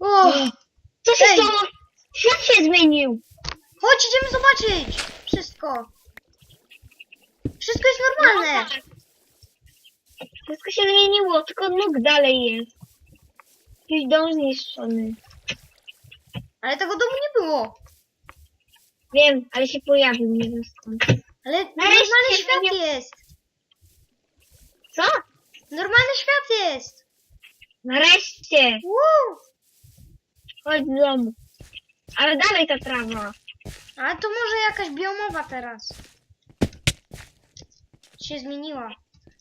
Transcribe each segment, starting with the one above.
O, Co się Ej. stało? Świat się zmienił. chodź, idziemy zobaczyć. Wszystko. Wszystko jest normalne. Wszystko się zmieniło, tylko nóg dalej jest. Jakiś dom zniszczony. Ale tego domu nie było. Wiem, ale się pojawił, nie wiem skąd. Ale normalny świat nie- jest. Co? Normalny świat jest. Nareszcie! Wow. Chodź do domu. Ale dalej ta trawa. Ale to może jakaś biomowa teraz. Się zmieniła.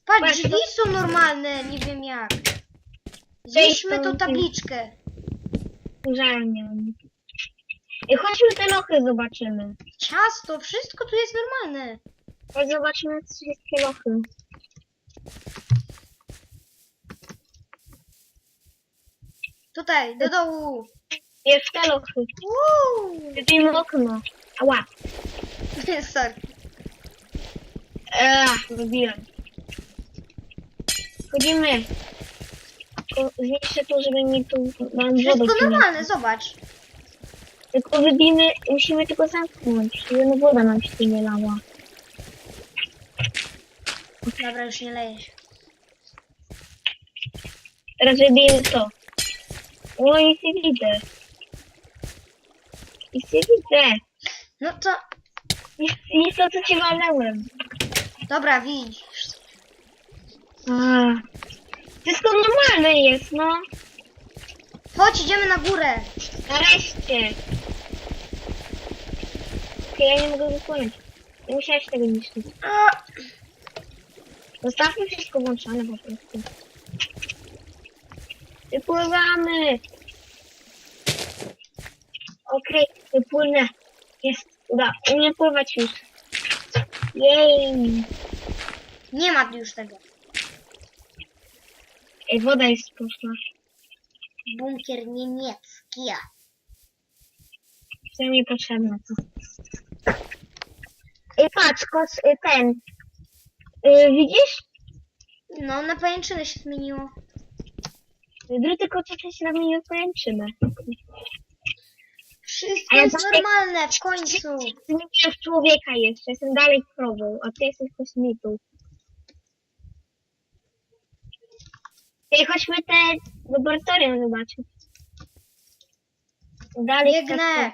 Patrz, Patrz, drzwi to- są normalne, nie wiem jak. Są- tą tabliczkę. Żal nie mam. I chodźmy te lochy zobaczymy. Ciasto, wszystko tu jest normalne. Chodź zobaczmy wszystkie lochy. Tutaj, do dołu. Jest te lochy. Uuu. Wybijmy okno. Ała. Sorry. Eee, wybiłem. Chodzimy. Tylko zniszczę to, żeby mi tu nam wodę Wszystko przynieść. normalne, zobacz. Tylko wybijmy, musimy tylko zamknąć, żeby no woda nam się tu nie lała. Dobra, już nie leje się. Teraz wybijemy to. O, nic nie widzę. Nic nie widzę. No to, Nic, nic to, co ci walnąłem. dobra, widzisz. A. Wszystko normalne jest, no. Chodź, idziemy na górę. Nareszcie. Okej, ja nie mogę wypłynąć. Nie musiałeś tego niszczyć. A, Zostawmy wszystko włączone po prostu. Wypływamy! Okej, wypłynę. Jest, uda. Umiem pływać już. Jej! nie ma już tego. Ej, woda jest poszła. Bunkier niemiecki. Co mi potrzebne to. Ej, patrz, kos, y, ten. Y, widzisz? No, na pajęczynę się zmieniło. Druty koczacze się zamieniły w pajęczynę. Wszystko jest normalne, w końcu. Zmieniłem w człowieka jeszcze, jestem dalej krową, a ty jesteś kosmitą. Ej, chodźmy te laboratorium zobaczyć. Dalej Biegnę.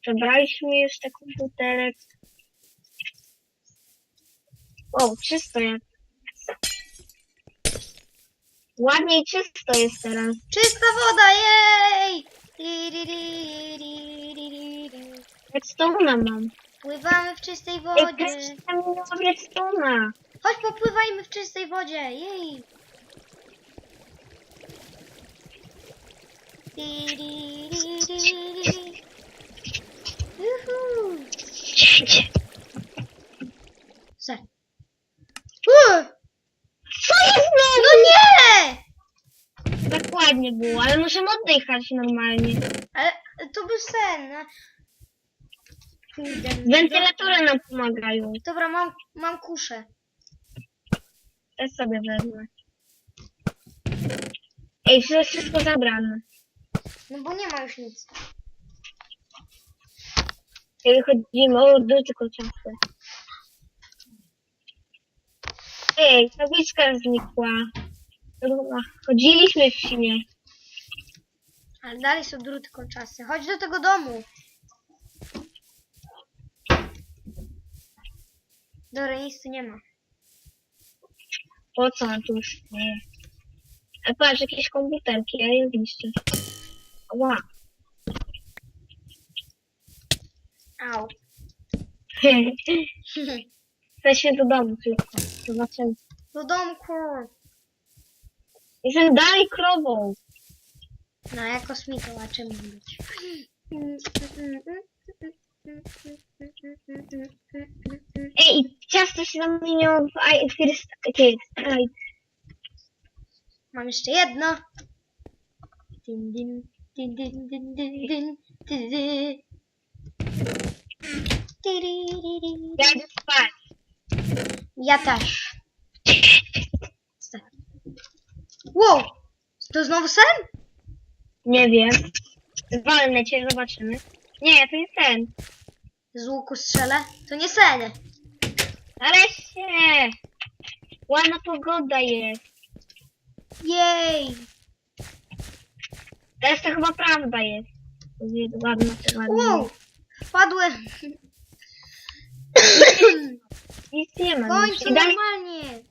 Przebraliśmy już ten komputerek. O, czysto jak. Ładnie i czysto jest teraz. Czysta woda, jej! Redstone'a mam. Pływamy w czystej Ej, wodzie. też tam nie mam redstone'a. Chodź, popływajmy w czystej wodzie, jej di, di, di. Juhu. Se. Uh, Co jest znowu? No nie! Tak ładnie było, ale muszę oddychać normalnie. Ale to był sen. no. Kurde. Wentylatory nam pomagają. Dobra, mam, mam kuszę. Też sobie wezmę. Ej, to jest wszystko zabrane. No bo nie ma już nic. Ej, wychodzimy. O, duży kociasty. Ej, tabliczka znikła. Dobra, Chodziliśmy w śnie. Ale dalej są druty kolczasty. Chodź do tego domu. Dobra, nic tu nie ma. Po co on tu już nie A patrz, jakieś komputerki, ja je zniszczę. Ła. Au. Weźmy do domu tylko. Zobaczymy. Do domku. Jestem dalej krową. No, ja kosmitą, a czym być? Ej, ciasto się zamieniło w i- first. Ej, Mam jeszcze jedno. Din, din, din, din, din, din, din, din, din. Di, di, di, di. Ja idę spać. Ja też. Wow! To znowu sen? Nie wiem. Walnę cię, zobaczymy. Nie, to nie sen. Z łuku strzelę? To nie sen. Nareszcie! Ładna pogoda jest. Jej! Teraz to chyba prawda jest. Jest Ładna, ładna. Wow! Wpadłem. Nic nie ma. Końcu I dalej, normalnie.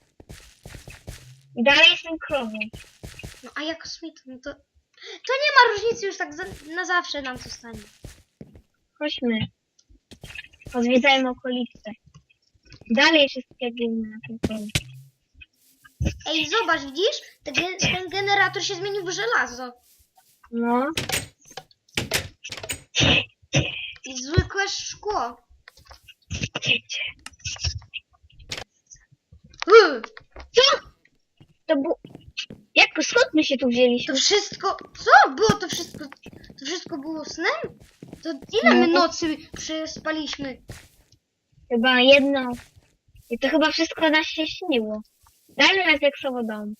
i dalej jestem krową. No a jak kosmita, no to... To nie ma różnicy już tak za, na zawsze nam zostanie. Chodźmy. Pozwiedzajmy okolice. Dalej wszystkie gminy na tym polu. Ej, zobacz, widzisz? Ten, gen- ten generator się zmienił w żelazo. No. I zwykłe szkło. Uuu, Co? To było... Jak, skąd my się tu wzięliśmy? to wszystko... Co? Było to wszystko... To wszystko było snem? To ile my No. nocy przespaliśmy? Chyba jedno. I to chyba wszystko nas się śniło. Dalej nas jak dom.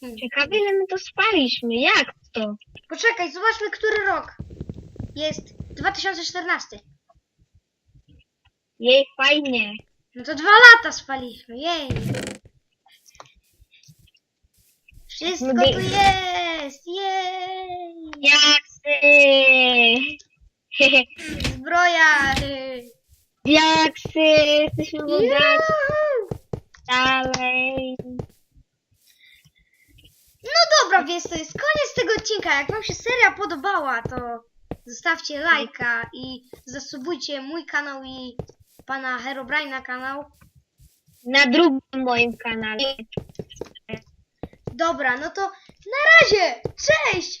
Hmm. Ciekawe ile my to spaliśmy. Jak to? Poczekaj, zobaczmy, który rok. Jest 2014. Jej, fajnie. No to dwa lata spaliśmy, jej. Wszystko tu jest, jej. Jaksy! Zbroja. y. Jaksy! Jesteśmy bogaci. Juhu. Dalej. No dobra, więc to jest koniec tego odcinka. Jak wam się seria podobała, to zostawcie lajka i zasubujcie mój kanał i pana Herobrina kanał. Na drugim moim kanale. Dobra, no to na razie! Cześć!